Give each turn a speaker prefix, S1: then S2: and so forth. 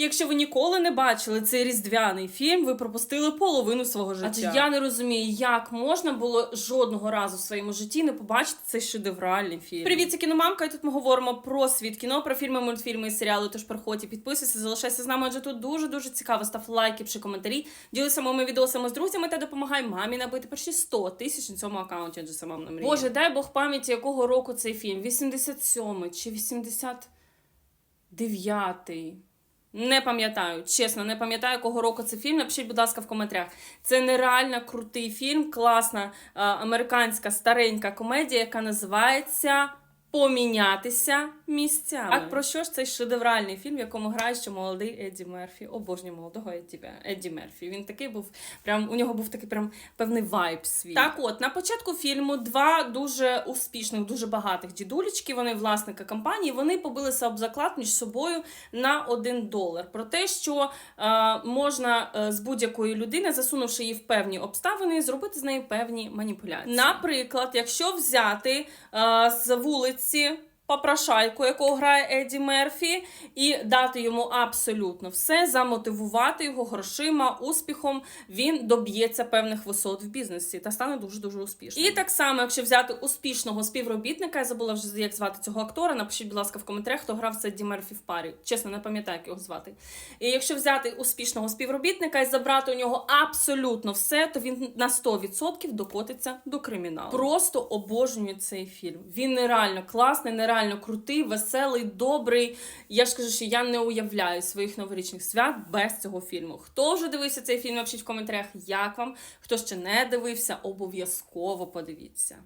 S1: Якщо ви ніколи не бачили цей різдвяний фільм, ви пропустили половину свого життя. Адже я не розумію, як можна було жодного разу в своєму житті не побачити цей шедевральний фільм. Привіт, це кіномамка, і тут ми говоримо про світ кіно, про фільми, мультфільми і серіали. Тож приходь і підписуйся, залишайся з нами, адже тут дуже дуже цікаво. Став лайки, пиши коментарі, ділися моїми відосами з друзями та допомагай мамі набити перші 100 тисяч на цьому аккаунті, адже сама на мрія. Боже, дай Бог пам'яті, якого року цей фільм? 87 чи 89? Не пам'ятаю, чесно, не пам'ятаю, якого року це фільм. Напишіть, будь ласка, в коментарях. Це нереально крутий фільм, класна е, американська старенька комедія, яка називається Помінятися місцями. А про що ж цей шедевральний фільм, в якому грає ще молодий Едді Мерфі? Обожнюю молодого Едді, Едді Мерфі. Він такий був прям у нього був такий прям певний вайб свій. Так, от на початку фільму два дуже успішних, дуже багатих дідулечки. Вони власники компанії. Вони побилися об заклад між собою на один долар. Про те, що е, можна е, з будь-якої людини, засунувши її в певні обставини, зробити з нею певні маніпуляції. Наприклад, якщо взяти е, з вулиці de. Попрошайку, якого грає Еді Мерфі, і дати йому абсолютно все, замотивувати його грошима, успіхом, він доб'ється певних висот в бізнесі та стане дуже дуже успішним. І так само, якщо взяти успішного співробітника, я забула вже як звати цього актора. Напишіть, будь ласка, в коментарях, хто грав з Еді Мерфі в парі. Чесно, не пам'ятаю, як його звати. І якщо взяти успішного співробітника і забрати у нього абсолютно все, то він на 100% докотиться до криміналу. Просто обожнюю цей фільм. Він нереально класний, нереально крутий, веселий, добрий. Я ж кажу, що я не уявляю своїх новорічних свят без цього фільму. Хто вже дивився цей фільм? Напишіть в коментарях, як вам. Хто ще не дивився, обов'язково подивіться.